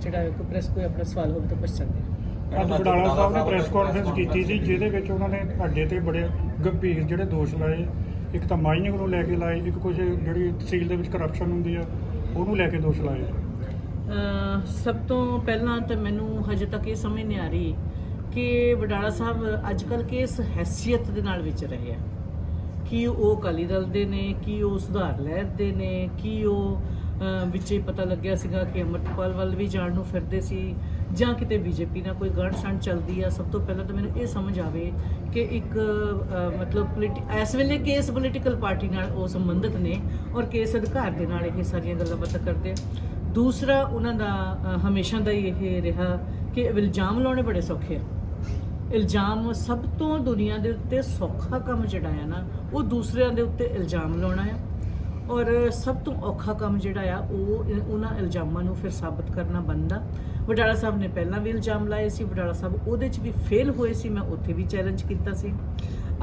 ਜਿਹੜਾ ਕੋਈ ਪ੍ਰੈਸ ਕੋਈ ਆਪਣਾ ਸਵਾਲ ਹੋਵੇ ਤਾਂ ਪੁੱਛ ਸਕਦੇ ਹੈ ਅੱਜ ਬਡਾਲਾ ਸਾਹਿਬ ਨੇ ਪ੍ਰੈਸ ਕਾਨਫਰੰਸ ਕੀਤੀ ਸੀ ਜਿਹਦੇ ਵਿੱਚ ਉਹਨਾਂ ਨੇ ਅੱਡੇ ਤੇ ਬੜੇ ਗੰਭੀਰ ਜਿਹੜੇ ਦੋਸ਼ ਲਾਏ। ਇੱਕ ਤਾਂ ਮਾਈਨਿੰਗ ਨੂੰ ਲੈ ਕੇ ਲਾਏ ਇੱਕ ਕੁਝ ਜਿਹੜੀ ਤਹਿਸੀਲ ਦੇ ਵਿੱਚ ਕਰਪਸ਼ਨ ਹੁੰਦੀ ਆ ਉਹਨੂੰ ਲੈ ਕੇ ਦੋਸ਼ ਲਾਏ। ਅਹ ਸਭ ਤੋਂ ਪਹਿਲਾਂ ਤਾਂ ਮੈਨੂੰ ਹਜੇ ਤੱਕ ਇਹ ਸਮਝ ਨਹੀਂ ਆ ਰਹੀ ਕਿ ਵਡਾਲਾ ਸਾਹਿਬ ਅੱਜ ਕੱਲ ਕਿਸ ਹੈਸੀਅਤ ਦੇ ਨਾਲ ਵਿਚ ਰਹੇ ਆ। ਕੀ ਉਹ ਅਕਾਲੀ ਦਲ ਦੇ ਨੇ ਕੀ ਉਹ ਸੁਧਾਰ ਲਹਿਰ ਦੇ ਨੇ ਕੀ ਉਹ ਵਿੱਚ ਹੀ ਪਤਾ ਲੱਗਿਆ ਸੀਗਾ ਕਿ ਅਮਰਪਾਲ ਵੱਲ ਵੀ ਜਾਣ ਨੂੰ ਫਿਰਦੇ ਸੀ ਜਾਂ ਕਿਤੇ ਬੀਜੇਪੀ ਨਾਲ ਕੋਈ ਗੜ੍ਹ ਸੰਡ ਚੱਲਦੀ ਆ। ਸਭ ਤੋਂ ਪਹਿਲਾਂ ਤਾਂ ਮੈਨੂੰ ਇਹ ਸਮਝ ਆਵੇ ਕਿ ਇੱਕ ਮਤਲਬ ਪੋਲੀਟੀ, ਇਸ ਵੇਲੇ ਕੇਸ ਪੋਲੀਟੀਕਲ ਪਾਰਟੀ ਨਾਲ ਉਹ ਸੰਬੰਧਿਤ ਨੇ ਔਰ ਕੇਸ ਅਧਿਕਾਰ ਦੇ ਨਾਲ ਇਹ ਸਾਰੀਆਂ ਗੱਲਾਂ ਬਾਤਾਂ ਕਰਦੇ ਦੂਸਰਾ, ਉਹਨਾਂ ਦਾ ਹਮੇਸ਼ਾ ਦਾ ਹੀ ਇਹ ਰਿਹਾ ਕਿ ਇਲਜ਼ਾਮ ਲਾਉਣੇ ਬੜੇ ਸੌਖੇ ਆ। ਇਲਜ਼ਾਮ ਸਭ ਤੋਂ ਦੁਨੀਆ ਦੇ ਉੱਤੇ ਸੌਖਾ ਕੰਮ ਜਿਹੜਾ ਆ ਨਾ, ਉਹ ਦੂਸਰਿਆਂ ਦੇ ਉੱਤੇ ਇਲਜ਼ਾਮ ਲਾਉਣਾ ਆ। ਔਰ ਸਭ ਤੋਂ ਔਖਾ ਕੰਮ ਜਿਹੜਾ ਆ, ਉਹ ਉਹਨਾਂ ਇਲਜ਼ਾਮਾਂ ਨੂੰ ਫਿਰ ਸਾਬਤ ਕਰਨਾ ਬਣਦਾ। ਵਡਾਲਾ ਸਾਹਿਬ ਨੇ ਪਹਿਲਾਂ ਵੀ ਇਲਜ਼ਾਮ ਲਾਏ ਸੀ, ਵਡਾਲਾ ਸਾਹਿਬ ਉਹਦੇ 'ਚ ਵੀ ਫੇਲ ਹੋਏ ਸੀ, ਮੈਂ ਉੱਥੇ ਵੀ ਚੈਲੰਜ ਕੀਤਾ ਸੀ।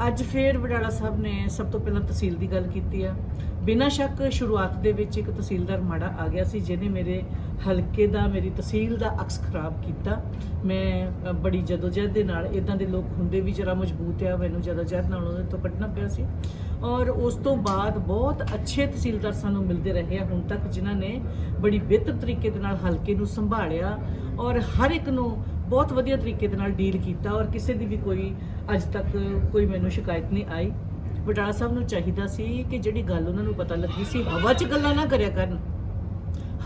ਅੱਜ ਫੇਰ ਵਡਾਲਾ ਸਾਹਿਬ ਨੇ ਸਭ ਤੋਂ ਪਹਿਲਾਂ ਤਹਿਸੀਲ ਦੀ ਗੱਲ ਕੀਤੀ ਆ। ਬਿਨਾਂ ਸ਼ੱਕ ਸ਼ੁਰੂਆਤ ਦੇ ਵਿੱਚ ਇੱਕ ਤਹਿਸੀਲਦਾਰ ਮਾੜਾ ਆ ਗਿਆ ਸੀ ਜਿਹਨੇ ਮੇਰੇ ਹਲਕੇ ਦਾ ਮੇਰੀ ਤਹਿਸੀਲ ਦਾ ਅਕਸ ਖਰਾਬ ਕੀਤਾ। ਮੈਂ ਅ, ਬੜੀ ਜਦੋਜਹਿਦ ਦੇ ਨਾਲ ਇਦਾਂ ਦੇ ਲੋਕ ਹੁੰਦੇ ਵੀ ਜਰਾ ਮਜ਼ਬੂਤ ਆ ਮੈਨੂੰ ਜਦੋਜਹਿਦ ਨਾਲ ਉਹਦੇ ਤੋਂ ਕੱਢਣਾ ਪਿਆ ਸੀ। ਔਰ ਉਸ ਤੋਂ ਬਾਅਦ ਬਹੁਤ ਅੱਛੇ ਤਹਿਸੀਲਦਾਰ ਸਾਨੂੰ ਮਿਲਦੇ ਰਹੇ ਆ ਹੁਣ ਤੱਕ ਜਿਨ੍ਹਾਂ ਨੇ ਬੜੀ ਬਿਹਤਰ ਤਰੀਕੇ ਦੇ ਨਾਲ ਹਲਕੇ ਨੂੰ ਸੰਭਾਲਿਆ। ਔਰ ਹਰ ਇੱਕ ਨੂੰ ਬਹੁਤ ਵਧੀਆ ਤਰੀਕੇ ਦੇ ਨਾਲ ਡੀਲ ਕੀਤਾ ਔਰ ਕਿਸੇ ਦੀ ਵੀ ਕੋਈ ਅੱਜ ਤੱਕ ਕੋਈ ਮੈਨੂੰ ਸ਼ਿਕਾਇਤ ਨਹੀਂ ਆਈ। ਬਟਾਲਾ ਸਾਹਿਬ ਨੂੰ ਚਾਹੀਦਾ ਸੀ ਕਿ ਜਿਹੜੀ ਗੱਲ ਉਹਨਾਂ ਨੂੰ ਪਤਾ ਲੱਗੀ ਸੀ, ਹਵਾ 'ਚ ਗੱਲਾਂ ਨਾ ਕਰਿਆ ਕਰਨ।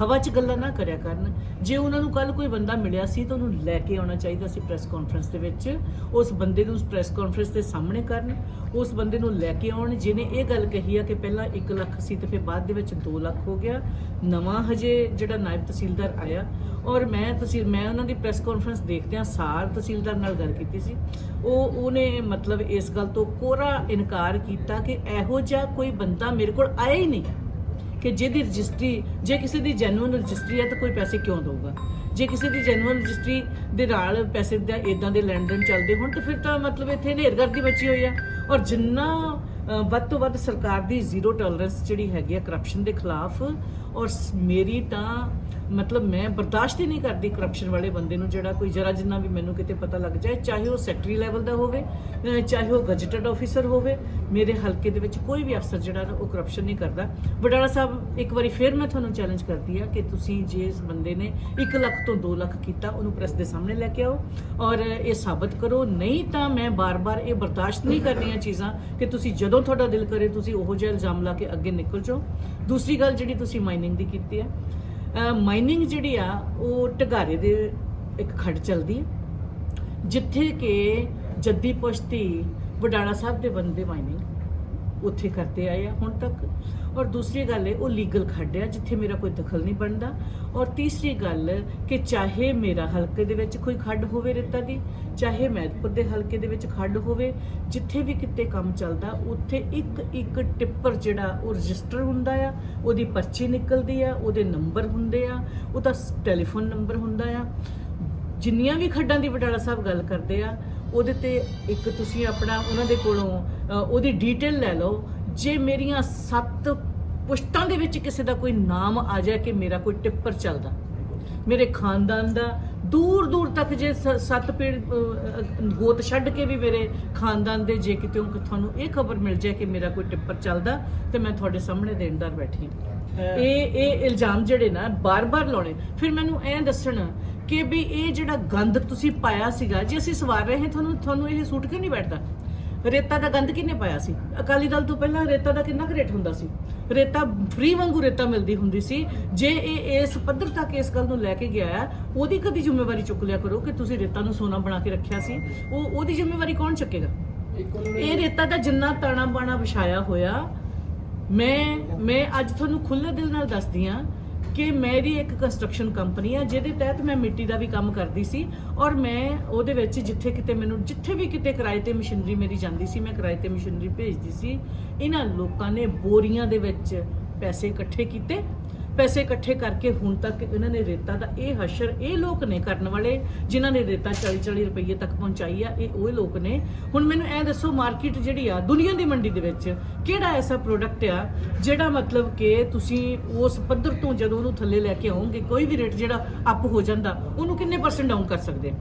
ਹਵਾ 'ਚ ਗੱਲਾਂ ਨਾ ਕਰਿਆ ਕਰਨ। ਜੇ ਉਹਨਾਂ ਨੂੰ ਕੱਲ ਕੋਈ ਬੰਦਾ ਮਿਲਿਆ ਸੀ ਤਾਂ ਉਹਨੂੰ ਲੈ ਕੇ ਆਉਣਾ ਚਾਹੀਦਾ ਸੀ ਪ੍ਰੈਸ ਕਾਨਫਰੰਸ ਦੇ ਵਿੱਚ। ਉਸ ਬੰਦੇ ਨੂੰ ਪ੍ਰੈਸ ਕਾਨਫਰੰਸ ਦੇ ਸਾਹਮਣੇ ਕਰਨ। ਉਸ ਬੰਦੇ ਨੂੰ ਲੈ ਕੇ ਆਉਣ। ਜਿਹਨੇ ਇਹ ਗੱਲ ਕਹੀ ਆ ਕਿ ਪਹਿਲਾਂ 1 ਲੱਖ ਸੀ ਤੇ ਫਿਰ ਬਾਅਦ ਦੇ ਵਿੱਚ 2 ਲੱਖ ਹੋ ਗਿਆ। ਨਵਾਂ ਹਜੇ ਜਿਹੜਾ ਨਾਇਬ ਤਹਿਸੀਲਦਾਰ ਆਇਆ। ਔਰ ਮੈਂ ਤਹਿਸੀਲ, ਮੈਂ ਉਹਨਾਂ ਦੀ ਪ੍ਰੈਸ ਕਾਨਫਰੰਸ ਦੇਖਦਿਆਂ ਸਾਰ ਤਹਿਸੀਲਦਾਰ ਨਾਲ ਗੱਲ ਕੀਤੀ ਸੀ। ਉਹ, ਉਹਨੇ ਮਤਲਬ ਇਸ ਗੱਲ ਤੋਂ ਕੋਰਾ ਇਨਕਾਰ ਕੀਤਾ ਕਿ ਇਹੋ ਜਿਹਾ ਕੋਈ ਬੰਦਾ ਮੇਰੇ ਕੋਲ ਆਇਆ ਹੀ ਨਹੀਂ। ਕਿ ਜਿਹਦੀ ਰਜਿਸਟਰੀ, ਜੇ ਕਿਸੇ ਦੀ ਜੈਨੂਇਨ ਰਜਿਸਟਰੀ ਹੈ ਤਾਂ ਕੋਈ ਪੈਸੇ ਕਿਉਂ ਦੇਊਗਾ? ਜੇ ਕਿਸੇ ਦੀ ਜੈਨੂਇਨ ਰਜਿਸਟਰੀ ਦੇ ਨਾਲ ਪੈਸੇ ਦਾ ਇਦਾਂ ਦੇ ਲੈਣ ਦੇਣ ਚੱਲਦੇ ਹੋਣ ਤਾਂ ਫਿਰ ਤਾਂ ਮਤਲਬ ਇੱਥੇ ਨੇਰਗਰਦੀ ਮੱਚੀ ਹੋਈ ਆ। ਔਰ ਜਿੰਨਾ ਵੱਧ ਤੋਂ ਵੱਧ ਸਰਕਾਰ ਦੀ ਜ਼ੀਰੋ ਟੋਲਰੈਂਸ ਜਿਹੜੀ ਹੈਗੀ ਆ ਕਰਪਸ਼ਨ ਦੇ ਖਿਲਾਫ ਔਰ ਮੇਰੀ ਤਾਂ ਮਤਲਬ ਮੈਂ ਬਰਦਾਸ਼ਤ ਹੀ ਨਹੀਂ ਕਰਦੀ ਕਰਪਸ਼ਨ ਵਾਲੇ ਬੰਦੇ ਨੂੰ ਜਿਹੜਾ ਕੋਈ ਜਰਾ ਜਿੰਨਾ ਵੀ ਮੈਨੂੰ ਕਿਤੇ ਪਤਾ ਲੱਗ ਜਾਏ, ਚਾਹੇ ਉਹ ਸੈਕਟਰੀ ਲੈਵਲ ਦਾ ਹੋਵੇ ਚਾਹੇ ਉਹ ਗਜਟਡ ਆਫੀਸਰ ਹੋਵੇ, ਮੇਰੇ ਹਲਕੇ ਦੇ ਵਿੱਚ ਕੋਈ ਵੀ ਅਫਸਰ ਜਿਹੜਾ ਨਾ ਉਹ ਕਰਪਸ਼ਨ ਨਹੀਂ ਕਰਦਾ। ਵਡਾਲਾ ਸਾਹਿਬ, ਇੱਕ ਵਾਰੀ ਫੇਰ ਮੈਂ ਤੁਹਾਨੂੰ ਚੈਲੰਜ ਕਰਦੀ ਆ ਕਿ ਤੁਸੀਂ ਜੇ ਇਸ ਬੰਦੇ ਨੇ 1 ਲੱਖ ਤੋਂ 2 ਲੱਖ ਕੀਤਾ, ਉਹਨੂੰ ਪ੍ਰੈਸ ਦੇ ਸਾਹਮਣੇ ਲੈ ਕੇ ਆਓ ਔਰ ਇਹ ਸਾਬਤ ਕਰੋ। ਨਹੀਂ ਤਾਂ ਮੈਂ ਬਾਰ-ਬਾਰ ਇਹ ਬਰਦਾਸ਼ਤ ਨਹੀਂ ਕਰਨੀਆਂ ਚੀਜ਼ਾਂ ਕਿ ਤੁਸੀਂ ਜਦੋਂ ਤੁਹਾਡਾ ਦਿਲ ਕਰੇ, ਤੁਸੀਂ ਉਹੋ ਜਿਹਾ ਇਲਜ਼ਾਮ ਲਾ ਕੇ ਅੱਗੇ ਨਿਕਲ ਜਾਓ। ਦੂਸਰੀ ਗੱਲ ਜਿਹੜੀ ਤੁਸੀਂ ਮਾਈਨਿੰਗ ਦੀ ਕੀਤੀ ਆ ਮਾਈਨਿੰਗ ਜਿਹੜੀ ਆ, ਉਹ ਢਗਾਰੇ ਦੇ ਇੱਕ ਖੱਡ ਚਲਦੀ ਹੈ, ਜਿੱਥੇ ਕਿ ਜੱਦੀ ਪੁਸ਼ਤੀ ਵਡਾਲਾ ਸਾਹਿਬ ਦੇ ਬੰਦੇ ਮਾਈਨਿੰਗ ਉੱਥੇ ਕਰਦੇ ਆਏ ਆ। ਹੁਣ ਤੱਕ ਔਰ ਦੂਸਰੀ ਗੱਲ ਹੈ ਉਹ ਲੀਗਲ ਖੱਡ ਆ, ਜਿੱਥੇ ਮੇਰਾ ਕੋਈ ਦਖਲ ਨਹੀਂ ਬਣਦਾ। ਔਰ ਤੀਸਰੀ ਗੱਲ ਕਿ ਚਾਹੇ ਮੇਰਾ ਹਲਕੇ ਦੇ ਵਿੱਚ ਕੋਈ ਖੱਡ ਹੋਵੇ ਰੇਤਾ ਦੀ, ਚਾਹੇ ਮਹਿਦਪੁਰ ਦੇ ਹਲਕੇ ਦੇ ਵਿੱਚ ਖੱਡ ਹੋਵੇ, ਜਿੱਥੇ ਵੀ ਕਿਤੇ ਕੰਮ ਚੱਲਦਾ, ਉੱਥੇ ਇੱਕ ਇੱਕ ਟਿੱਪਰ ਜਿਹੜਾ, ਉਹ ਰਜਿਸਟਰ ਹੁੰਦਾ ਆ, ਉਹਦੀ ਪਰਚੀ ਨਿਕਲਦੀ ਆ, ਉਹਦੇ ਨੰਬਰ ਹੁੰਦੇ ਆ, ਉਹਦਾ ਟੈਲੀਫੋਨ ਨੰਬਰ ਹੁੰਦਾ ਆ। ਜਿੰਨੀਆਂ ਵੀ ਖੱਡਾਂ ਦੀ ਬਟਾਲਾ ਸਾਹਿਬ ਗੱਲ ਕਰਦੇ ਆ, ਉਹਦੇ ਤੇ ਇੱਕ ਤੁਸੀਂ ਆਪਣਾ, ਉਹਨਾਂ ਦੇ ਕੋਲੋਂ ਉਹਦੀ ਡੀਟੇਲ ਲੈ ਲਓ ਜੇ ਮੇਰੀਆਂ ਸੱਤ ਪੁਸ਼ਤਾਂ ਦੇ ਵਿੱਚ ਕਿਸੇ ਦਾ ਕੋਈ ਨਾਮ ਆ ਜਾਏ ਕਿ ਮੇਰਾ ਕੋਈ ਟਿੱਪਰ ਚੱਲਦਾ ਮੇਰੇ ਖਾਨਦਾਨ ਦਾ ਦੂਰ ਦੂਰ ਤੱਕ ਜੇ ਸੱਤ ਪੇੜ ਗੋਤ ਛੱਡ ਕੇ ਵੀ ਮੇਰੇ ਖਾਨਦਾਨ ਦੇ ਜੇ ਕਿਤੇ ਕਿ ਤੁਹਾਨੂੰ ਇਹ ਖਬਰ ਮਿਲ ਜਾਏ ਕਿ ਮੇਰਾ ਕੋਈ ਟਿੱਪਰ ਚੱਲਦਾ ਤੇ ਮੈਂ ਤੁਹਾਡੇ ਸਾਹਮਣੇ ਦੇਣਦਾਰ ਬੈਠੀ। ਇਹ ਇਹ ਇਲਜ਼ਾਮ ਜਿਹੜੇ ਨਾ ਬਾਰ-ਬਾਰ ਲਾਉਣੇ। ਫਿਰ ਮੈਨੂੰ ਐਂ ਦੱਸਣ ਕਿ ਵੀ ਇਹ ਜਿਹੜਾ ਗੰਦ ਤੁਸੀਂ ਪਾਇਆ ਸੀਗਾ ਜੇ ਅਸੀਂ ਸਵਾਰ ਰਹੇ ਤੁਹਾਨੂੰ ਤੁਹਾਨੂੰ ਇਹ ਸੂਟ ਕਿਉਂ ਨਹੀਂ ਬੈਠਦਾ? ਰੇਤਾ ਦਾ ਗੰਦ ਕਿੰਨੇ ਪਾਇਆ ਸੀ? ਅਕਾਲੀ ਦਲ ਤੋਂ ਪਹਿਲਾਂ ਰੇਤਾ ਦਾ ਕਿੰਨਾ ਕੁ ਰੇਟ ਹੁੰਦਾ ਸੀ? ਰੇਤਾ ਫ੍ਰੀ ਵਾਂਗੂ ਰੇਤਾ ਮਿਲਦੀ ਹੁੰਦੀ ਸੀ। ਜੇ ਇਹ ਇਸ ਪੱਧਰ ਤੱਕ ਇਸ ਗੱਲ ਨੂੰ ਲੈ ਕੇ ਗਿਆ ਹੈ, ਉਹਦੀ ਕਦੀ ਜ਼ਿੰਮੇਵਾਰੀ ਚੁੱਕ ਲਿਆ ਕਰੋ ਕਿ ਤੁਸੀਂ ਰੇਤਾ ਨੂੰ ਸੋਨਾ ਬਣਾ ਕੇ ਰੱਖਿਆ ਸੀ। ਉਹ ਉਹਦੀ ਜ਼ਿੰਮੇਵਾਰੀ ਕੌਣ ਚੱਕੇਗਾ? ਇਹ ਰੇਤਾ ਦਾ ਜਿੰਨਾ ਤਾਣਾ ਬਾਣਾ ਵਿਛਾਇਆ ਹੋਇਆ ਮੈਂ ਮੈਂ ਅੱਜ ਤੁਹਾਨੂੰ ਖੁੱਲ੍ਹੇ ਦਿਲ ਨਾਲ ਦੱਸਦੀ ਆ ਕਿ ਮੇਰੀ ਇੱਕ ਕੰਸਟਰਕਸ਼ਨ ਕੰਪਨੀ ਆ, ਜਿਹਦੇ ਤਹਿਤ ਮੈਂ ਮਿੱਟੀ ਦਾ ਵੀ ਕੰਮ ਕਰਦੀ ਸੀ ਔਰ ਮੈਂ ਉਹਦੇ ਵਿੱਚ ਜਿੱਥੇ ਕਿਤੇ ਮੈਨੂੰ, ਜਿੱਥੇ ਵੀ ਕਿਤੇ ਕਿਰਾਏ ਤੇ ਮਸ਼ੀਨਰੀ ਮੇਰੀ ਜਾਂਦੀ ਸੀ, ਮੈਂ ਕਿਰਾਏ ਤੇ ਮਸ਼ੀਨਰੀ ਭੇਜਦੀ ਸੀ। ਇਹਨਾਂ ਲੋਕਾਂ ਨੇ ਬੋਰੀਆਂ ਦੇ ਵਿੱਚ ਪੈਸੇ ਇਕੱਠੇ ਕੀਤੇ ਪੈਸੇ ਇਕੱਠੇ ਕਰਕੇ ਹੁਣ ਤੱਕ ਇਹਨਾਂ ਨੇ ਰੇਤਾ ਦਾ ਇਹ ਹਸ਼ਰ ਇਹ ਲੋਕ ਨੇ ਕਰਨ ਵਾਲੇ ਜਿਨ੍ਹਾਂ ਨੇ ਰੇਤਾ 40 40 ਰੁਪਏ ਤੱਕ ਪਹੁੰਚਾਈ ਆ, ਇਹ ਉਹ ਲੋਕ ਨੇ। ਹੁਣ ਮੈਨੂੰ ਐ ਦੱਸੋ, ਮਾਰਕੀਟ ਜਿਹੜੀ ਆ, ਦੁਨੀਆ ਦੀ ਮੰਡੀ ਦੇ ਵਿੱਚ ਕਿਹੜਾ ਐਸਾ ਪ੍ਰੋਡਕਟ ਆ ਜਿਹੜਾ ਮਤਲਬ ਕਿ ਤੁਸੀਂ ਉਸ ਪੱਧਰ ਤੋਂ ਜਦੋਂ ਉਹਨੂੰ ਥੱਲੇ ਲੈ ਕੇ ਆਉਂਗੇ, ਕੋਈ ਵੀ ਰੇਟ ਜਿਹੜਾ ਅਪ ਹੋ ਜਾਂਦਾ, ਉਹਨੂੰ ਕਿੰਨੇ ਪਰਸੈਂਟ ਡਾਊਨ ਕਰ ਸਕਦੇ?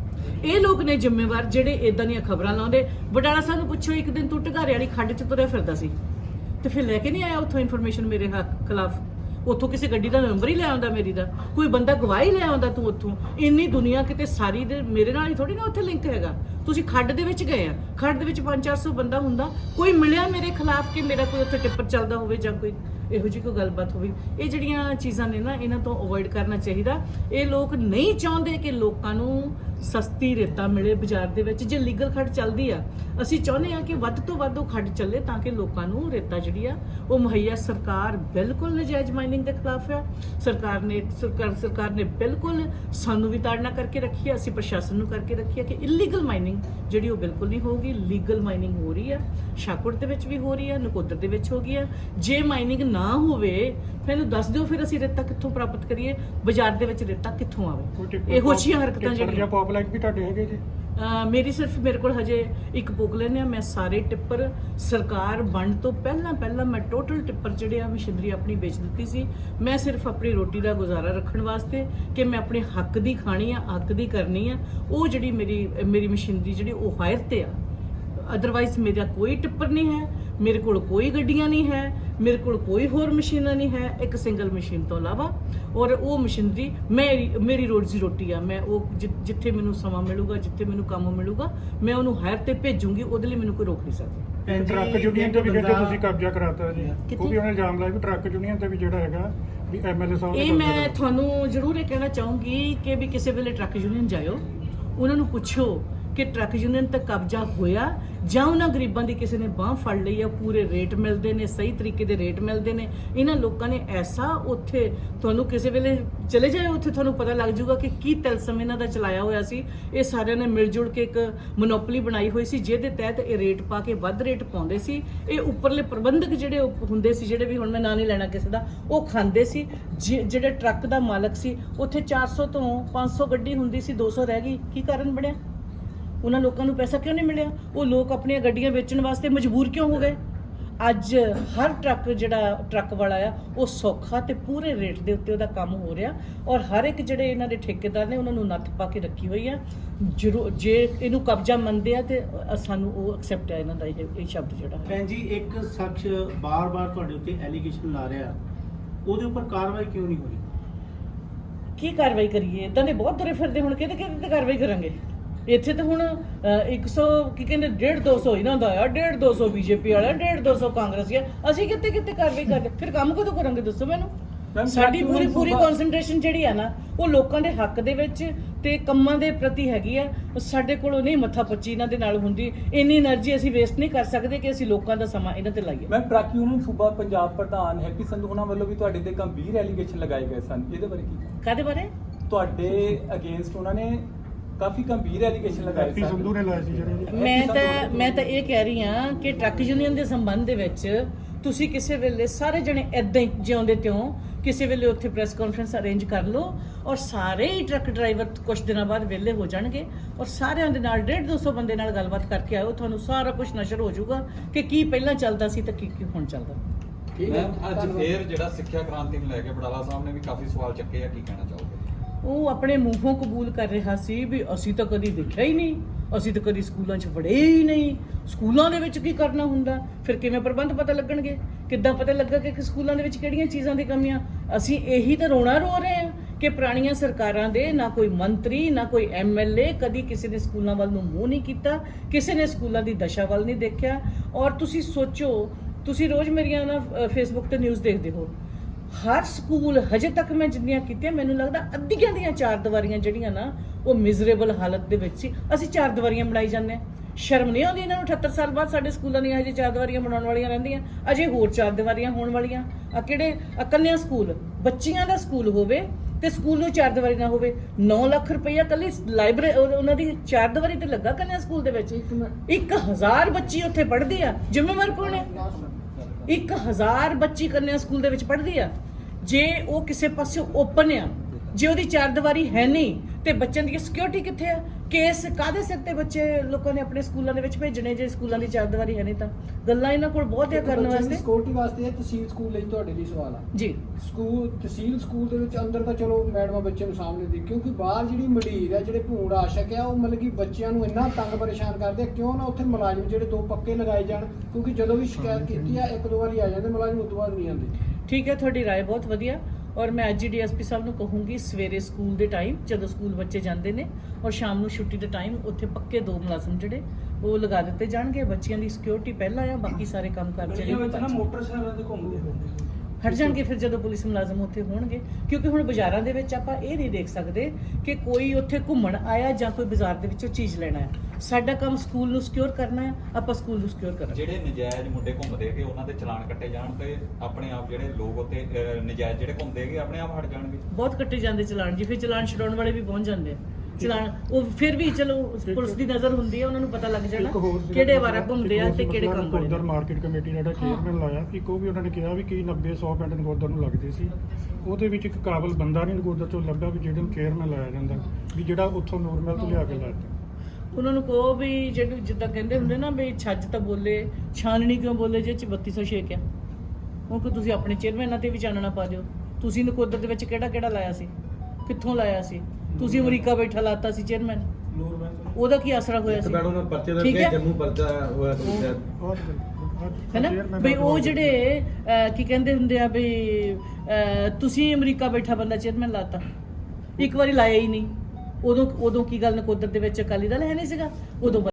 ਇਹ ਲੋਕ ਨੇ ਜ਼ਿੰਮੇਵਾਰ ਜਿਹੜੇ ਇਦਾਂ ਦੀਆਂ ਖਬਰਾਂ ਲਾਉਂਦੇ। ਵਡਾਲਾ ਸਾਹਿਬ ਨੂੰ ਪੁੱਛੋ, ਇੱਕ ਦਿਨ ਤੂੰ ਢਗਾਰੇ ਵਾਲੀ ਖੱਡ 'ਚ ਤੁਰਿਆ ਫਿਰਦਾ ਸੀ। ਤੇ ਫਿਰ ਲੈ ਕੇ ਨਹੀਂ ਆਇਆ ਉੱਥੋਂ ਇਨਫੋਰਮੇਸ਼ਨ ਮੇਰੇ ਹੱਕ ਖਿਲਾਫ? ਉੱਥੋਂ ਕਿਸੇ ਗੱਡੀ ਦਾ ਨੰਬਰ ਹੀ ਲੈ ਆਉਂਦਾ ਮੇਰੀ ਦਾ। ਕੋਈ ਬੰਦਾ ਗਵਾਹ ਹੀ ਲੈ ਆਉਂਦਾ ਤੂੰ ਉੱਥੋਂ। ਇੰਨੀ ਦੁਨੀਆ ਕਿਤੇ ਸਾਰੀ ਦੇ ਮੇਰੇ ਨਾਲ ਹੀ ਥੋੜੀ ਨਾ ਉੱਥੇ ਲਿੰਕ ਹੈਗਾ। ਤੁਸੀਂ ਖੱਡ ਦੇ ਵਿੱਚ ਗਏ ਆ। ਖੱਡ ਦੇ ਵਿੱਚ 5-400 ਬੰਦਾ ਹੁੰਦਾ। ਕੋਈ ਮਿਲਿਆ ਮੇਰੇ ਖਿਲਾਫ ਕਿ ਮੇਰਾ ਕੋਈ ਉੱਥੇ ਟਿੱਪਰ ਚੱਲਦਾ ਹੋਵੇ ਜਾਂ ਕੋਈ ਇਹੋ ਜਿਹੀ ਕੋਈ ਗੱਲਬਾਤ ਹੋਵੇ। ਇਹ ਜਿਹੜੀਆਂ ਚੀਜ਼ਾਂ ਨੇ ਨਾ, ਇਹਨਾਂ ਤੋਂ ਅਵੋਇਡ ਕਰਨਾ ਚਾਹੀਦਾ। ਇਹ ਲੋਕ ਨਹੀਂ ਚਾਹੁੰਦੇ ਕਿ ਲੋਕਾਂ ਨੂੰ ਸਸਤੀ ਰੇਤਾ ਮਿਲੇ ਬਾਜ਼ਾਰ ਦੇ ਵਿੱਚ। ਜੇ ਲੀਗਲ ਖੱਡ ਚੱਲਦੀ ਆ, ਅਸੀਂ ਚਾਹੁੰਦੇ ਆ ਕਿ ਵੱਧ ਤੋਂ ਵੱਧ ਉਹ ਖੱਡ ਚੱਲੇ ਤਾਂ ਕਿ ਲੋਕਾਂ ਨੂੰ ਰੇਤਾ ਜਿਹੜੀ ਆ, ਉਹ ਮੁਹੱਈਆ ਸਰਕਾਰ ਬਿਲਕੁਲ ਨਜਾਇਜ਼ ਮਾਈਨਿੰਗ ਦੇ ਖਿਲਾਫ ਆ। ਸਰਕਾਰ ਨੇ, ਸਰਕਾਰ ਸਰਕਾਰ ਨੇ ਬਿਲਕੁਲ ਸਾਨੂੰ ਵੀ ਤਾੜਨਾ ਕਰਕੇ ਰੱਖੀ ਆ, ਅਸੀਂ ਪ੍ਰਸ਼ਾਸਨ ਨੂੰ ਕਰਕੇ ਰੱਖੀ ਆ ਕਿ ਇਲੀਗਲ ਮਾਈਨਿੰਗ ਜਿਹੜੀ ਉਹ ਬਿਲਕੁਲ ਨਹੀਂ ਹੋਊਗੀ। ਲੀਗਲ ਮਾਈਨਿੰਗ ਹੋ ਰਹੀ ਆ ਸ਼ਾਕੁੜ ਦੇ ਵਿੱਚ ਵੀ ਹੋ ਰਹੀ ਆ, ਨਕੋਦਰ ਦੇ ਵਿੱਚ ਹੋ ਗਈ ਆ। ਜੇ ਮਾਈਨਿੰਗ ਨਾ ਹੋਵੇ ਮੈਨੂੰ ਦੱਸ ਦਿਓ ਫਿਰ ਅਸੀਂ ਰੇਤਾ ਕਿੱਥੋਂ ਪ੍ਰਾਪਤ ਕਰੀਏ? ਬਾਜ਼ਾਰ ਦੇ ਵਿੱਚ ਰੇਤਾ ਕਿੱਥੋਂ ਆਵੇ? ਇਹੋ ਜਿਹੀਆਂ ਹਰਕਤਾਂ ਜਿਹੜੀਆਂ ਜਾਂ ਪੌਪਲਾਈਟ ਵੀ ਤੁਹਾਡੇ ਹੈਗੇ ਜੀ? ਮੇਰੀ ਸਿਰਫ ਮੇਰੇ ਕੋਲ ਹਜੇ ਇੱਕ ਬੁੱਕ ਲੈਣੇ ਆ ਮੈਂ ਸਾਰੇ ਟਿੱਪਰ ਸਰਕਾਰ ਵੰਡ ਤੋਂ ਪਹਿਲਾਂ ਪਹਿਲਾਂ ਮੈਂ ਟੋਟਲ ਟਿੱਪਰ ਜਿਹੜੇ ਆ ਮਸ਼ੀਨਰੀ ਆਪਣੀ ਵੇਚ ਦਿੱਤੀ ਸੀ। ਮੈਂ ਸਿਰਫ ਆਪਣੀ ਰੋਟੀ ਦਾ ਗੁਜ਼ਾਰਾ ਰੱਖਣ ਵਾਸਤੇ ਕਿ ਮੈਂ ਆਪਣੇ ਹੱਕ ਦੀ ਖਾਣੀ ਆ ਹੱਕ ਦੀ ਕਰਨੀ ਆ। ਉਹ ਜਿਹੜੀ ਮੇਰੀ ਮੇਰੀ ਮਸ਼ੀਨਰੀ ਜਿਹੜੀ ਉਹ ਹਾਇਰ ਤੇ ਆ। ਅਦਰਵਾਈਜ਼ ਮੇਰਾ ਕੋਈ ਟਿੱਪਰ ਨਹੀਂ ਹੈ ਮੇਰੇ ਕੋਲ ਕੋਈ ਗੱਡੀਆਂ ਨਹੀਂ ਹੈ। ਮੇਰੇ ਕੋਲ ਕੋਈ ਹੋਰ ਮਸ਼ੀਨਾਂ ਨਹੀਂ ਹੈ ਇੱਕ ਸਿੰਗਲ ਮਸ਼ੀਨ ਤੋਂ ਇਲਾਵਾ ਔਰ ਉਹ ਮਸ਼ੀਨਰੀ ਮੇਰੀ ਮੇਰੀ ਰੋਜ਼ੀ ਰੋਟੀ ਆ ਮੈਂ ਉਹ ਜਿ- ਜਿੱਥੇ ਮੈਨੂੰ ਸਮਾਂ ਮਿਲੂਗਾ ਜਿੱਥੇ ਮੈਨੂੰ ਕੰਮ ਮਿਲੂਗਾ ਮੈਂ ਉਹਨੂੰ ਹਾਇਰ ਤੇ ਭੇਜੂੰਗੀ ਉਹਦੇ ਲਈ ਮੈਨੂੰ ਕੋਈ ਰੋਕ ਨਹੀਂ ਸਕਦਾ ਟਰੱਕ ਯੂਨੀਅਨ ਤੇ ਵੀ ਕਹਿੰਦੇ ਤੁਸੀਂ ਕਬਜ਼ਾ ਕਰਾਤਾ ਜੀ? ਉਹ ਵੀ ਉਹਨੇ ਇਲਜ਼ਾਮ ਲਾਇਆ ਵੀ ਟਰੱਕ ਯੂਨੀਅਨ ਤੇ ਵੀ ਜਿਹੜਾ ਹੈਗਾ ਵੀ ਐਮਐਲਏ ਸਾਹਿਬ ਇਹ ਮੈਂ। ਤੁਹਾਨੂੰ ਜ਼ਰੂਰ ਇਹ ਕਹਿਣਾ ਚਾਹੂੰਗੀ ਕਿ ਵੀ ਕਿਸੇ ਵੇਲੇ ਟਰੱਕ ਯੂਨੀਅਨ ਜਾਇਓ ਉਹਨਾਂ ਨੂੰ ਪੁੱਛੋ ਕਿ ਟਰੱਕ ਯੂਨੀਅਨ ਤੇ ਕਬਜ਼ਾ ਹੋਇਆ ਜਾਂ ਉਹਨਾਂ ਗਰੀਬਾਂ ਦੀ ਕਿਸੇ ਨੇ ਬਾਹ ਫੜ ਲਈ ਆ ਪੂਰੇ ਰੇਟ ਮਿਲਦੇ ਨੇ, ਸਹੀ ਤਰੀਕੇ ਦੇ ਰੇਟ ਮਿਲਦੇ ਨੇ। ਇਹਨਾਂ ਲੋਕਾਂ ਨੇ ਐਸਾ ਉੱਥੇ ਤੁਹਾਨੂੰ ਕਿਸੇ ਵੇਲੇ ਚਲੇ ਜਾਏ, ਉੱਥੇ ਤੁਹਾਨੂੰ ਪਤਾ ਲੱਗ ਜਾਊਗਾ ਕਿ ਕੀ ਤਿਲਸਮ ਇਹਨਾਂ ਦਾ ਚਲਾਇਆ ਹੋਇਆ ਸੀ। ਇਹ ਸਾਰਿਆਂ ਨੇ ਮਿਲ ਜੁਲ ਕੇ ਇੱਕ ਮੋਨੋਪੋਲੀ ਬਣਾਈ ਹੋਈ ਸੀ, ਜਿਹਦੇ ਤਹਿਤ ਇਹ ਰੇਟ ਪਾ ਕੇ ਵੱਧ ਰੇਟ ਪਾਉਂਦੇ ਸੀ। ਇਹ ਉੱਪਰਲੇ ਪ੍ਰਬੰਧਕ ਜਿਹੜੇ ਉਪ- ਹੁੰਦੇ ਸੀ, ਜਿਹੜੇ ਵੀ ਹੁਣ ਮੈਂ ਨਾਂ ਨਹੀਂ ਲੈਣਾ ਕਿਸੇ ਦਾ, ਉਹ ਖਾਂਦੇ ਸੀ। ਜਿ- ਜਿਹੜੇ ਟਰੱਕ ਦਾ ਮਾਲਕ ਸੀ, ਉੱਥੇ 400 ਤੋਂ 500 ਗੱਡੀ ਹੁੰਦੀ ਸੀ 200 ਰਹਿ ਗਈ। ਕੀ ਕਾਰਨ ਬਣਿਆ? ਉਹਨਾਂ ਲੋਕਾਂ ਨੂੰ ਪੈਸਾ ਕਿਉਂ ਨਹੀਂ ਮਿਲਿਆ? ਉਹ ਲੋਕ ਆਪਣੀਆਂ ਗੱਡੀਆਂ ਵੇਚਣ ਵਾਸਤੇ ਮਜਬੂਰ ਕਿਉਂ ਹੋ ਗਏ? ਅੱਜ ਹਰ ਟਰੱਕ ਜਿਹੜਾ ਟਰੱਕ ਵਾਲਾ ਆ ਉਹ ਸੌਖਾ ਤੇ ਪੂਰੇ ਰੇਟ ਦੇ ਉੱਤੇ ਉਹਦਾ ਕੰਮ ਹੋ ਰਿਹਾ ਔਰ ਹਰ ਇੱਕ ਜਿਹੜੇ ਇਹਨਾਂ ਦੇ ਠੇਕੇਦਾਰ ਨੇ ਉਹਨਾਂ ਨੂੰ ਨੱਥ ਪਾ ਕੇ ਰੱਖੀ ਹੋਈ ਆ। ਜੇ ਇਹਨੂੰ ਕਬਜ਼ਾ ਮੰਨਦੇ ਆ ਤੇ ਸਾਨੂੰ ਉਹ ਐਕਸੈਪਟ ਹੈ ਇਹਨਾਂ ਦਾ ਇਹ ਸ਼ਬਦ ਜਿਹੜਾ ਹੈ। ਭੈਣ ਜੀ ਇੱਕ ਸ਼ਖਸ ਬਾਰ-ਬਾਰ ਤੁਹਾਡੇ ਉੱਤੇ ਐਲੀਗੇਸ਼ਨ ਲਾ ਰਿਹਾ। ਉਹਦੇ ਉੱਪਰ ਕਾਰਵਾਈ ਕਿਉਂ ਨਹੀਂ ਹੋ ਰਹੀ ਕੀ ਕਾਰਵਾਈ ਕਰੀਏ? ਇਦਾਂ ਦੇ ਬਹੁਤ ਤੁਰੇ ਫਿਰਦੇ ਹੁਣ ਕਿਹਦੇ ਕਿਹਦੇ ਤੇ ਕਾਰਵਾਈ ਕਰਾਂਗੇ? ਇੱਥੇ ਤਾਂ ਹੁਣ 100 ਕੀ ਕਹਿੰਦੇ 1.5 200 ਇਹਨਾਂ ਦਾ ਆ 1.5 200 ਬੀਜੇਪੀ ਵਾਲਾ 1.5 200 ਕਾਂਗਰਸੀ ਆ। ਅਸੀਂ ਕਿੱਥੇ ਕਿੱਥੇ ਕਾਰਵਾਈ ਕਰਦੇ? ਫਿਰ ਕੰਮ ਕਦੋਂ ਕਰਾਂਗੇ ਦੱਸੋ ਮੈਨੂੰ? ਸਾਡੀ ਪੂਰੀ ਪੂਰੀ ਕਨਸੈਂਟਰੇਸ਼ਨ ਜਿਹੜੀ ਆ ਨਾ ਉਹ ਲੋਕਾਂ ਦੇ ਹੱਕ ਦੇ ਵਿੱਚ ਤੇ ਕੰਮਾਂ ਦੇ ਪ੍ਰਤੀ ਹੈਗੀ ਆ। ਸਾਡੇ ਕੋਲੋਂ ਨਹੀਂ ਮੱਥਾ ਪੱਚੀ ਇਹਨਾਂ ਦੇ ਨਾਲ ਹੁੰਦੀ। ਇੰਨੀ એનર્ਜੀ ਅਸੀਂ ਵੇਸਟ ਨਹੀਂ ਕਰ ਸਕਦੇ ਕਿ ਅਸੀਂ ਲੋਕਾਂ ਦਾ ਸਮਾਂ ਇਹਨਾਂ ਤੇ ਲਾਈਏ। ਮੈਂ ਪ੍ਰਾਕਿਊਨਮ ਸੂਬਾ ਪੰਜਾਬ ਪ੍ਰਧਾਨ ਹੈਪੀ ਸੰਧੂ ਉਹਨਾਂ ਵੱਲੋਂ ਵੀ ਤੁਹਾਡੇ ਤੇ ਗੰਭੀਰ ਐਲੀਗੇਸ਼ਨ ਲਗਾਏ ਗਏ ਸਨ। ਇਹਦੇ ਬਾਰੇ ਕੀ? ਕਾਹਦੇ ਬਾਰੇ? ਤੁਹਾਡੇ ਅਗੇਂਸਟ ਉਹਨਾਂ ਨੇ ਕਾਫੀ ਗੰਭੀਰ ਐਲੀਗੇਸ਼ਨ ਲਗਾਏ ਹੈਪੀ ਸੰਧੂ ਨੇ ਲਾਇਆ ਸੀ ਜਿਹੜੇ। ਮੈਂ ਤਾਂ ਮੈਂ ਤਾਂ ਇਹ ਕਹਿ ਰਹੀ ਹਾਂ ਕਿ ਟਰੱਕ ਯੂਨੀਅਨ ਦੇ ਸੰਬੰਧ ਦੇ ਵਿੱਚ ਤੁਸੀਂ ਕਿਸੇ ਵੇਲੇ ਸਾਰੇ ਜਣੇ ਇਦਾਂ ਹੀ ਜਿਉਂਦੇ ਤਿਉਂ ਕਿਸੇ ਵੇਲੇ ਉੱਥੇ ਪ੍ਰੈਸ ਕਾਨਫਰੰਸ ਅਰੇਂਜ ਕਰ ਲਓ ਔਰ ਸਾਰੇ ਹੀ ਟਰੱਕ ਡਰਾਈਵਰ ਕੁਝ ਦਿਨਾਂ ਬਾਅਦ ਵਿਹਲੇ ਹੋ ਜਾਣਗੇ ਔਰ ਸਾਰਿਆਂ ਦੇ ਨਾਲ 1.5 200 ਬੰਦੇ ਨਾਲ ਗੱਲਬਾਤ ਕਰਕੇ ਆਇਓ ਤੁਹਾਨੂੰ ਸਾਰਾ ਕੁਝ ਨਸ਼ਰ ਹੋ ਜਾਊਗਾ ਕਿ ਕੀ ਪਹਿਲਾਂ ਚੱਲਦਾ ਸੀ ਤੇ ਕੀ ਕੀ ਹੁਣ ਚੱਲਦਾ। ਮੈਮ ਅੱਜ ਫੇਰ ਜਿਹੜਾ ਸਿੱਖਿਆ ਕ੍ਰਾਂਤੀ ਨੂੰ ਲੈ ਕੇ ਬਡਾਲਾ ਸਾਹਿਬ ਨੇ ਵੀ ਕਾਫੀ ਸਵਾਲ ਚੱਕੇ ਆ ਕੀ ਕਹਿਣਾ ਚਾਹੋਗੇ? ਉਹ ਆਪਣੇ ਮੂੰਹੋਂ ਕਬੂਲ ਕਰ ਰਿਹਾ ਸੀ ਵੀ ਅਸੀਂ ਤਾਂ ਕਦੀ ਦੇਖਿਆ ਹੀ ਨਹੀਂ, ਅਸੀਂ ਤਾਂ ਕਦੀ ਸਕੂਲਾਂ 'ਚ ਵੜੇ ਹੀ ਨਹੀਂ। ਸਕੂਲਾਂ ਦੇ ਵਿੱਚ ਕੀ ਕਰਨਾ ਹੁੰਦਾ? ਫਿਰ ਕਿਵੇਂ ਪ੍ਰਬੰਧ ਪਤਾ ਲੱਗਣਗੇ? ਕਿੱਦਾਂ ਪਤਾ ਲੱਗਾ ਕਿ ਸਕੂਲਾਂ ਦੇ ਵਿੱਚ ਕਿਹੜੀਆਂ ਚੀਜ਼ਾਂ ਦੀ ਕਮੀਆਂ ਅਸੀਂ ਇਹੀ ਤਾਂ ਰੋਣਾ ਰੋ ਰਹੇ ਹਾਂ ਕਿ ਪੁਰਾਣੀਆਂ ਸਰਕਾਰਾਂ ਦੇ ਨਾ ਕੋਈ ਮੰਤਰੀ, ਨਾ ਕੋਈ ਐਮਐਲਏ ਕਦੀ ਕਿਸੇ ਨੇ ਸਕੂਲਾਂ ਵੱਲ ਨੂੰ ਮੂੰਹ ਨਹੀਂ ਕੀਤਾ, ਕਿਸੇ ਨੇ ਸਕੂਲਾਂ ਦੀ ਦਸ਼ਾ ਵੱਲ ਨਹੀਂ ਦੇਖਿਆ। ਔਰ ਤੁਸੀਂ ਸੋਚੋ, ਤੁਸੀਂ ਰੋਜ਼ ਮੇਰੀਆਂ ਨਾ ਫੇਸਬੁੱਕ ਤੇ ਨਿਊਜ਼ ਦੇਖਦੇ ਹੋ। ਹਰ ਸਕੂਲ ਹਜੇ ਤੱਕ ਮੈਂ ਜਿੰਨੀਆਂ ਕੀਤੀਆਂ ਮੈਨੂੰ ਲੱਗਦਾ ਅੱਧੀਆਂ ਦੀਆਂ ਚਾਰ ਦੀਵਾਰੀਆਂ ਜਿਹੜੀਆਂ ਨਾ ਉਹ ਮਿਜ਼ਰੇਬਲ ਹਾਲਤ ਦੇ ਵਿੱਚ ਸੀ। ਅਸੀਂ ਚਾਰ ਦੀਵਾਰੀਆਂ ਬਣਾਈ ਜਾਂਦੇ ਹਾਂ। ਸ਼ਰਮ ਨਹੀਂ ਆਉਂਦੀ ਇਹਨਾਂ ਨੂੰ 78 ਸਾਲ ਬਾਅਦ ਸਾਡੇ ਸਕੂਲਾਂ ਦੀਆਂ ਹਜੇ ਚਾਰ ਦੀਵਾਰੀਆਂ ਬਣਾਉਣ ਵਾਲੀਆਂ ਰਹਿੰਦੀਆਂ। ਅਜੇ ਹੋਰ ਚਾਰ ਦੀਵਾਰੀਆਂ ਹੋਣ ਵਾਲੀਆਂ। ਆ ਕਿਹੜੇ? ਆ ਕੰਨਿਆ ਸਕੂਲ। ਬੱਚੀਆਂ ਦਾ ਸਕੂਲ ਹੋਵੇ ਤੇ ਸਕੂਲ ਨੂੰ ਚਾਰ ਦੀਵਾਰੀ ਨਾ ਹੋਵੇ। 9 ਲੱਖ ਰੁਪਈਆ ਕੱਲੀ ਲਾਇਬ੍ਰੇਰੀ ਉਹਨਾਂ ਦੀ ਚਾਰ ਦੀਵਾਰੀ ਤੇ ਲੱਗਾ ਕੰਨਿਆ ਸਕੂਲ ਦੇ ਵਿੱਚ। 1000 ਬੱਚੀ ਉੱਥੇ ਪੜ੍ਹਦੀ ਆ ਜ਼ਿੰਮੇਵਾਰ ਕੌਣ ਹੈ? 1000 ਬੱਚੀ ਕੰਨਿਆ ਸਕੂਲ ਦੇ ਵਿੱਚ ਪੜ੍ਹਦੀ ਆ। ਜੇ ਉਹ ਕਿਸੇ ਪਾਸੇ ਓਪਨ ਆ ਜੇ ਉਹਦੀ ਚਾਰ ਦੀਵਾਰੀ ਹੈ ਨਹੀਂ ਤੇ ਬੱਚਿਆਂ ਦੀ ਸਿਕਿਉਰਿਟੀ ਕਿੱਥੇ ਆ ਕੇਸ ਕਾਦੇ ਸਿਰ ਤੇ ਬੱਚੇ ਲੋਕਾਂ ਨੇ ਆਪਣੇ ਸਕੂਲਾਂ ਦੇ ਵਿੱਚ ਭੇਜਣੇ ਜੇ ਸਕੂਲਾਂ ਦੀ ਚਾਰ ਦੀਵਾਰੀ ਹੈ ਨਹੀਂ ਤਾਂ ਗੱਲਾਂ ਇਹਨਾਂ ਕੋਲ ਬਹੁਤ ਆ ਕਰਨ ਵਾਸਤੇ ਸਿਕਿਉਰਿਟੀ ਵਾਸਤੇ ਇਹ ਤਹਿਸੀਲ ਸਕੂਲ ਲਈ ਤੁਹਾਡੇ ਲਈ ਸਵਾਲ ਆ ਜੀ ਸਕੂਲ ਤਹਿਸੀਲ ਸਕੂਲ ਦੇ ਵਿੱਚ ਅੰਦਰ ਤਾਂ ਚਲੋ ਮੈਡਮਾਂ ਬੱਚੇ ਨੂੰ ਸਾਹਮਣੇ ਦੀ ਕਿਉਂਕਿ ਬਾਹਰ ਜਿਹੜੀ ਮੰਡੀਰ ਆ ਜਿਹੜੇ ਭੂੜ ਆਸ਼ਕ ਆ ਉਹ ਮਤਲਬ ਕਿ ਬੱਚਿਆਂ ਨੂੰ ਇੰਨਾ ਤੰਗ ਪਰੇਸ਼ਾਨ ਕਰਦੇ ਆ ਕਿਉਂ ਨਾ ਉੱਥੇ ਮੁਲਾਜ਼ਮ ਜਿਹੜੇ ਦੋ ਪੱਕੇ ਲਗਾਏ ਜਾਣ ਕਿਉਂਕਿ ਜਦੋਂ ਵੀ ਸ਼ਿਕਾਇਤ ਕੀਤੀ ਆ ਇੱਕ ਦੋ ਵਾਰੀ ਆ ਜਾਂਦੇ ਮੁਲਾਜ਼ਮ ਉਸ ਤੋਂ ਬਾਅਦ ਨਹੀਂ ਆਉਂਦੇ ਠੀਕ ਹੈ ਤੁਹਾਡੀ رائے ਬਹੁਤ ਵਧੀਆ ਔਰ ਮੈਂ ਅੱਜ ਹੀ ਡੀਐਸਪੀ ਸਾਹਿਬ ਨੂੰ ਕਹੂੰਗੀ ਸਵੇਰੇ ਸਕੂਲ ਦੇ ਟਾਈਮ ਜਦੋਂ ਸਕੂਲ ਬੱਚੇ ਜਾਂਦੇ ਨੇ ਔਰ ਸ਼ਾਮ ਨੂੰ ਛੁੱਟੀ ਦੇ ਟਾਈਮ ਉੱਥੇ ਪੱਕੇ ਦੋ ਮੁਲਾਜ਼ਮ ਜਿਹੜੇ ਉਹ ਲਗਾ ਦਿੱਤੇ ਜਾਣਗੇ ਬੱਚਿਆਂ ਦੀ ਸਿਕਿਉਰਿਟੀ ਪਹਿਲਾਂ ਆ ਬਾਕੀ ਸਾਰੇ ਕੰਮ ਕਰ ਜਿਹੜੇ ਉਹ ਬਾਅਦ 'ਚ। ਮੋਟਰਸਾਈਕਲਾਂ ਤੇ ਘੁੰਮਦੇ ਹੁੰਦੇ ਹਟ ਜਾਣਗੇ ਫਿਰ ਜਦੋਂ ਪੁਲਿਸ ਮੁਲਾਜ਼ਮ ਉੱਥੇ ਹੋਣਗੇ। ਕਿਉਂਕਿ ਹੁਣ ਬਾਜ਼ਾਰਾਂ ਦੇ ਵਿੱਚ ਆਪਾਂ ਇਹ ਨਹੀਂ ਦੇਖ ਸਕਦੇ ਕਿ ਕੋਈ ਉੱਥੇ ਘੁੰਮਣ ਆਇਆ ਜਾਂ ਕੋਈ ਬਾਜ਼ਾਰ ਦੇ ਵਿੱਚੋਂ ਚੀਜ਼ ਲੈਣਾ ਹੈ। ਸਾਡਾ ਕੰਮ ਸਕੂਲ ਨੂੰ ਸਿਕਿਉਰ ਕਰਨਾ ਹੈ ਆਪਾਂ ਸਕੂਲ ਨੂੰ ਸਿਕਿਉਰ ਕਰਨਾ ਜਿਹੜੇ ਨਜਾਇਜ਼ ਮੁੰਡੇ ਘੁੰਮਦੇ ਹੈਗੇ ਉਹਨਾਂ ਦੇ ਚਲਾਨ ਕੱਟੇ ਜਾਣ ਤੇ ਆਪਣੇ ਆਪ ਜਿਹੜੇ ਲੋਕ ਅਹ, ਨਜਾਇਜ਼ ਜਿਹੜੇ ਘੁੰਮਦੇ ਹੈਗੇ ਆਪਣੇ ਆਪ ਹਟ ਜਾਣਗੇ। ਬਹੁਤ ਕੱਟੇ ਜਾਂਦੇ ਚਲਾਨ ਜੀ ਫਿਰ ਚਲਾਨ ਛਡਾਉਣ ਵਾਲੇ ਵੀ ਪਹੁੰਚ ਜਾਂਦੇ ਆ। ਚਲਾਨ ਉਹ ਫਿਰ ਵੀ ਚਲੋ ਪੁਲਿਸ ਦੀ ਨਜ਼ਰ ਹੁੰਦੀ ਹੈ ਉਹਨਾਂ ਨੂੰ ਪਤਾ ਲੱਗ ਜਾਣਾ ਕਿਹੜੇ ਵਾਰਾ ਘੁੰਮਦੇ ਆ ਤੇ ਕਿਹੜੇ ਕੰਮ ਨਕੋਦਰ ਨੇ। ਮਾਰਕੀਟ ਕਮੇਟੀ ਦਾ ਜਿਹੜਾ ਚੇਅਰਮੈਨ ਲਾਇਆ ਇੱਕ ਉਹ ਵੀ ਉਹਨਾਂ ਨੇ ਕਿਹਾ ਵੀ ਕੀ 90 100 ਪਿੰਡ ਨਕੋਦਰ ਨੂੰ ਲੱਗਦੇ ਸੀ। ਉਹਦੇ ਵਿੱਚ ਇੱਕ ਕਾਬਲ ਬੰਦਾ ਨਹੀਂ ਨਕੋਦਰ ਚੋਂ ਲੱਭਾ ਵੀ ਜਿਹੜੇ ਨੂੰ ਚੇਅਰਮੈਨ ਲਾਇਆ ਜਾਂਦਾ ਵੀ ਜਿਹੜਾ ਉੱਥੋਂ ਨੂਰਮਹਿਲ ਤੋਂ ਲਿਆ ਕੇ ਲਾਇਆ ਉਹਨਾਂ ਨੂੰ ਕਹੋ ਵੀ ਜਿਹੜੇ ਜਿੱਦਾਂ ਕਹਿੰਦੇ ਹੁੰਦੇ ਨਾ ਵੀ ਛੱਜ ਤਾਂ ਬੋਲੇ ਛਾਨਣੀ ਕਿਉਂ ਬੋਲੇ ਜੇ ਚ 3206 ਕਿਆ ਉਹ ਕਿ ਤੁਸੀਂ ਆਪਣੇ ਚੇਅਰਮੈਨਾਂ ਤੇ ਵੀ ਚਾਨਣਾ ਪਾ ਦਿਓ। ਤੁਸੀਂ ਨਕੋਦਰ ਦੇ ਵਿੱਚ ਕਿਹੜਾ ਕਿਹੜਾ ਲਾਇਆ ਸੀ? ਕਿੱਥੋਂ ਲਾਇਆ ਸੀ? ਤੁਸੀਂ ਅਮਰੀਕਾ ਬੈਠਾ ਲਾਤਾ ਸੀ ਚੇਅਰਮੈਨ। ਉਹਦਾ ਕੀ ਅਸਰ ਹੋਇਆ ਸੀ? ਮੈਡਮ ਨੇ ਪਰਚੇ ਦਾ ਠੀਕ ਹੈ? ਜੰਮੂ ਪਰਚਾ ਹੋਇਆ ਸੀ ਸ਼ਾਇਦ। ਹੈਨਾ ਵੀ ਉਹ ਜਿਹੜੇ ਅਹ, ਕੀ ਕਹਿੰਦੇ ਹੁੰਦੇ ਆ ਵੀ ਅਹ, ਤੁਸੀਂ ਅਮਰੀਕਾ ਬੈਠਾ ਬੰਦਾ ਚੇਅਰਮੈਨ ਲਾਤਾ। ਇੱਕ ਵਾਰੀ ਲਾਇਆ ਹੀ ਨਹੀਂ। ਉਦੋਂ ਉਦੋਂ ਕੀ ਗੱਲ ਨਕੋਦਰ ਦੇ ਵਿੱਚ ਅਕਾਲੀ ਦਲ ਹੈ ਨਹੀਂ ਸੀਗਾ? ਉਦੋਂ